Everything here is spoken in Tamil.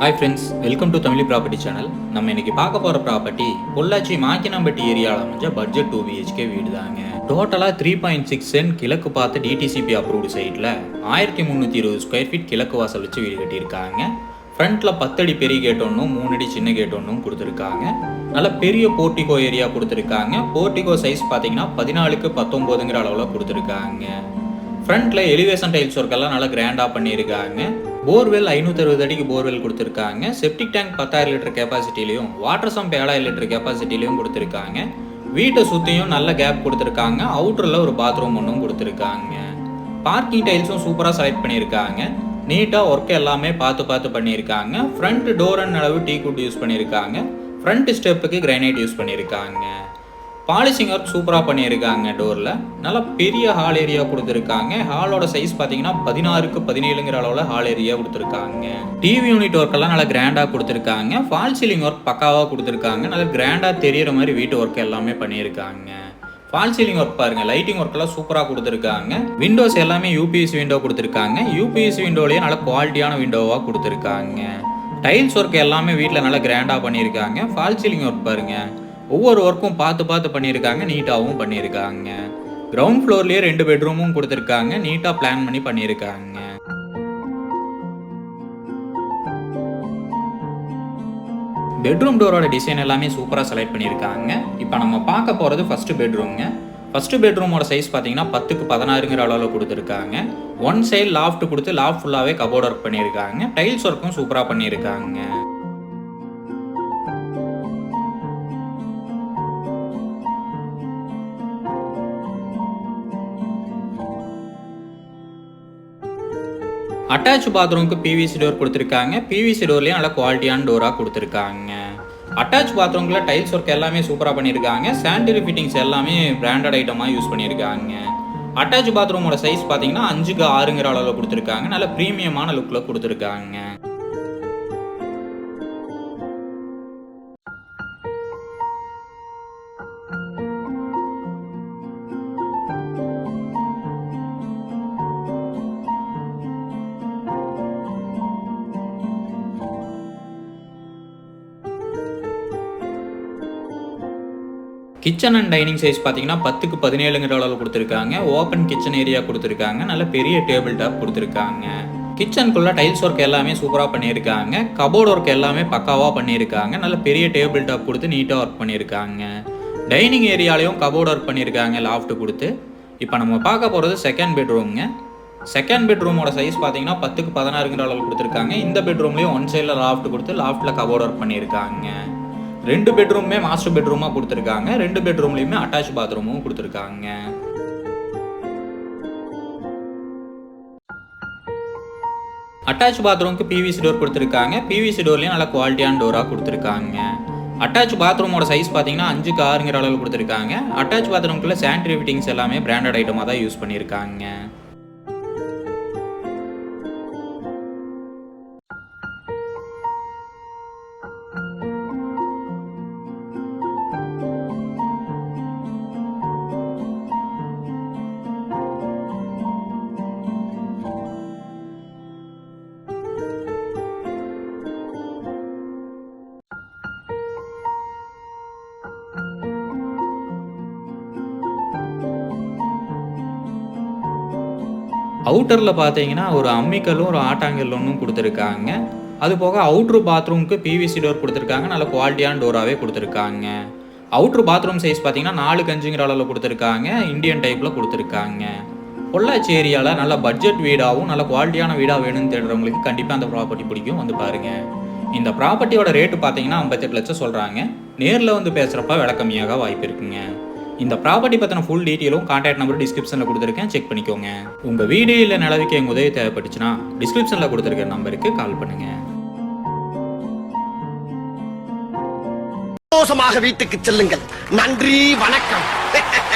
Hi friends welcome to Tamil property channel நம்ம இன்னைக்கு பார்க்க போகிற ப்ராப்பர்ட்டி பொள்ளாச்சி மாக்கினாம்பட்டி ஏரியாவில் அமைஞ்ச பட்ஜெட் டூ பிஹெச்கே வீடு தாங்க டோட்டலாக த்ரீ பாயிண்ட் சிக்ஸ் சென்ட் கிழக்கு பார்த்து டிடிசிபி அப்ரூவ்டு சைட்டில் ஆயிரத்தி முந்நூற்றி இருபது ஸ்கொயர் ஃபீட் கிழக்கு வாசல் வச்சு வீடு கட்டியிருக்காங்க. ஃப்ரண்ட்டில் பத்தடி பெரிய கேட் ஒன்றும் மூணு அடி சின்ன கேட் ஒன்றும் கொடுத்துருக்காங்க. நல்ல பெரிய போர்ட்டிகோ ஏரியா கொடுத்துருக்காங்க. போர்ட்டிகோ சைஸ் பார்த்தீங்கன்னா பதினாலுக்கு பத்தொம்போதுங்கிற அளவில் கொடுத்துருக்காங்க. ஃப்ரண்ட்ல எலிவேஷன் டைல்ஸ் ஒர்க் எல்லாம் நல்லா கிராண்டாக பண்ணியிருக்காங்க. போர்வெல் ஐநூற்றி அறுபது அடிக்கு போர்வெல் கொடுத்துருக்காங்க. செப்டிக் டேங்க் பத்தாயிரம் லிட்டர் கெப்பாசிட்டிலையும் வாட்டர் சம்ப் ஏழாயிரம் லிட்டர் கெப்பாசிட்டிலையும் கொடுத்துருக்காங்க. வீட்டை சுற்றியும் நல்ல கேப் கொடுத்துருக்காங்க. அவுட்டரில் ஒரு பாத்ரூம் ஒன்றும் கொடுத்துருக்காங்க. பார்க்கிங் டைல்ஸும் சூப்பராக செலக்ட் பண்ணியிருக்காங்க. நீட்டாக ஒர்க் எல்லாமே பார்த்து பார்த்து பண்ணியிருக்காங்க. ஃப்ரண்ட் டோர் அண்ட் அளவு டீ குட் யூஸ் பண்ணியிருக்காங்க. ஃப்ரண்ட் ஸ்டெப்புக்கு கிரைனைட் யூஸ் பண்ணியிருக்காங்க. பாலிஷிங் ஒர்க் சூப்பராக பண்ணியிருக்காங்க டோரில். நல்லா பெரிய ஹால் ஏரியா கொடுத்துருக்காங்க. ஹாலோட சைஸ் பார்த்தீங்கன்னா பதினாறுக்கு பதினேழுங்கிற அளவில் ஹால் ஏரியா கொடுத்துருக்காங்க. டிவி யூனிட் ஒர்க் எல்லாம் நல்லா கிராண்டாக கொடுத்துருக்காங்க. ஃபால் சீலிங் ஒர்க் பக்காவாக கொடுத்துருக்காங்க. நல்லா கிராண்டாக தெரியற மாதிரி வீட்டு ஒர்க் எல்லாமே பண்ணியிருக்காங்க. ஃபால் சீலிங் ஒர்க் பாருங்க. லைட்டிங் ஒர்க் எல்லாம் சூப்பராக கொடுத்துருக்காங்க. விண்டோஸ் எல்லாமே யூபிஎஸ் விண்டோ கொடுத்துருக்காங்க. யூபிஎஸ் விண்டோலேயே நல்ல குவாலிட்டியான விண்டோவாக கொடுத்துருக்காங்க. டைல்ஸ் ஒர்க் எல்லாமே வீட்டில் நல்லா கிராண்டாக பண்ணியிருக்காங்க. ஃபால் சீலிங் ஒர்க் பாருங்க. ஒவ்வொரு ஒர்க்கும் பார்த்து பார்த்து பண்ணியிருக்காங்க நீட்டாகவும் பண்ணியிருக்காங்க. கிரவுண்ட் ஃப்ளோர்லேயே ரெண்டு பெட்ரூமும் கொடுத்துருக்காங்க நீட்டாக பிளான் பண்ணி பண்ணியிருக்காங்க. பெட்ரூம் டோரோட டிசைன் எல்லாமே சூப்பராக செலக்ட் பண்ணியிருக்காங்க. இப்போ நம்ம பார்க்க போகிறது ஃபஸ்ட்டு பெட்ரூம்ங்க ஃபஸ்ட்டு பெட்ரூமோட சைஸ் பார்த்தீங்கன்னா பத்துக்கு பதினாறுங்கிற அளவில் கொடுத்துருக்காங்க. ஒன் சைடு லாஃப்ட் கொடுத்து லாஃப்ட் ஃபுல்லாகவே கபோர்ட் ஒர்க் பண்ணியிருக்காங்க. டைல்ஸ் ஒர்க்கும் சூப்பராக பண்ணியிருக்காங்க. அட்டாச் பாத்ரூமுக்கு பிவிசி டோர் கொடுத்துருக்காங்க. பிவிசி டோர்லேயும் நல்ல குவாலிட்டியான டோராக கொடுத்துருக்காங்க. அட்டாச் பாத்ரூம்குள்ள டைல்ஸ் ஒர்க் எல்லாமே சூப்பராக பண்ணியிருக்காங்க சானிடரி ஃபிட்டிங்ஸ் எல்லாமே பிராண்டட் ஐட்டமாக யூஸ் பண்ணியிருக்காங்க அட்டாச் பாத்ரூமோட சைஸ் பார்த்தீங்கன்னா அஞ்சுக்கு ஆறுங்கிற அளவில் கொடுத்துருக்காங்க. நல்ல ப்ரீமியமான லுக்கில் கொடுத்துருக்காங்க. கிச்சன் அண்ட் டைனிங் சைஸ் பார்த்தீங்கன்னா பத்துக்கு பதினேழுங்கிற அளவில் கொடுத்துருக்காங்க. ஓப்பன் கிச்சன் ஏரியா கொடுத்துருக்காங்க. நல்ல பெரிய டேபிள் டாப் கொடுத்துருக்காங்க. கிச்சனுக்குள்ள டைல்ஸ் ஒர்க் எல்லாமே சூப்பராக பண்ணியிருக்காங்க. கபோர்ட் ஒர்க் எல்லாமே பக்காவாக பண்ணியிருக்காங்க. நல்ல பெரிய டேபிள் டாப் கொடுத்து நீட்டாக ஒர்க் பண்ணியிருக்காங்க. டைனிங் ஏரியாலையும் கபோர்ட் ஒர்க் பண்ணியிருக்காங்க லாஃப்ட் கொடுத்து. இப்போ நம்ம பார்க்க போகிறது செகண்ட் பெட்ரூம்ங்க செகண்ட் பெட்ரூமோட சைஸ் பார்த்தீங்கன்னா பத்துக்கு பதினாறுங்கிற அளவு கொடுத்துருக்காங்க. இந்த பெட்ரூம்லேயும் ஒன் சைடில் லாஃப்ட் கொடுத்து லாஃப்ட்டில் கபோர்ட் ஒர்க் பண்ணியிருக்காங்க. ரெண்டு பெட்ரூமே மாஸ்டர் பெட்ரூமாக கொடுத்துருக்காங்க. ரெண்டு பெட்ரூம்லையுமே அட்டாச் பாத்ரூமும் கொடுத்துருக்காங்க. அட்டாச் பாத்ரூமுக்கு பிவிசி டோர் கொடுத்துருக்காங்க. பிவிசி டோர்லேயும் நல்ல குவாலிட்டியான டோராக கொடுத்துருக்காங்க. அட்டாச் பாத்ரூமோட சைஸ் பார்த்தீங்கன்னா அஞ்சு காருங்கிற அளவில் கொடுத்துருக்காங்க. அட்டாச் பாத்ரூம்குள்ளே சானிடரி ஃபிட்டிங்ஸ் எல்லாமே பிராண்டட் ஐட்டமாக தான் யூஸ் பண்ணியிருக்காங்க. அவுட்டரில் பார்த்தீங்கன்னா ஒரு அம்மிக்கல்லும் ஒரு ஆட்டாங்கல் ஒன்றும் கொடுத்துருக்காங்க. அது போக அவுட்ரு பாத்ரூமுக்கு பிவிசி டோர் கொடுத்துருக்காங்க. நல்ல குவாலிட்டியான டோராகவே கொடுத்துருக்காங்க. அவுட்ரு பாத்ரூம் சைஸ் பார்த்தீங்கன்னா நாலு கஞ்சுங்கிற அளவில் கொடுத்துருக்காங்க. இந்தியன் டைப்பில் கொடுத்துருக்காங்க. பொள்ளாச்சி ஏரியாவில் நல்ல பட்ஜெட் வீடாகவும் நல்ல குவாலிட்டியான வீடாக வேணும்னு தேடுறவங்களுக்கு கண்டிப்பாக அந்த ப்ராப்பர்ட்டி பிடிக்கும். வந்து பாருங்கள் இந்த ப்ராப்பர்ட்டியோட ரேட்டு பார்த்தீங்கன்னா ஐம்பத்தெட்டு லட்சம் சொல்கிறாங்க நேரில் வந்து பேசுகிறப்ப விலை கம்மியாக வாய்ப்பு இருக்குங்க. இந்த ப்ராப்பர்ட்டி பற்றின ஃபுல் டீட்டெயிலும் கான்டாக்ட் நம்பர் டிஸ்கிரிப்ஷனில் கொடுத்துருக்கேன். செக் பண்ணிக்கோங்க. உங்கள் வீடு இல்லை நிலவுக்கு எங்கள் உதவி தேவைப்பட்டுச்சுன்னா டிஸ்கிரிப்ஷனில் கொடுத்துருக்க நம்பருக்கு கால் பண்ணுங்கள் சந்தோஷமாக வீட்டுக்கு செல்லுங்கள். நன்றி வணக்கம்.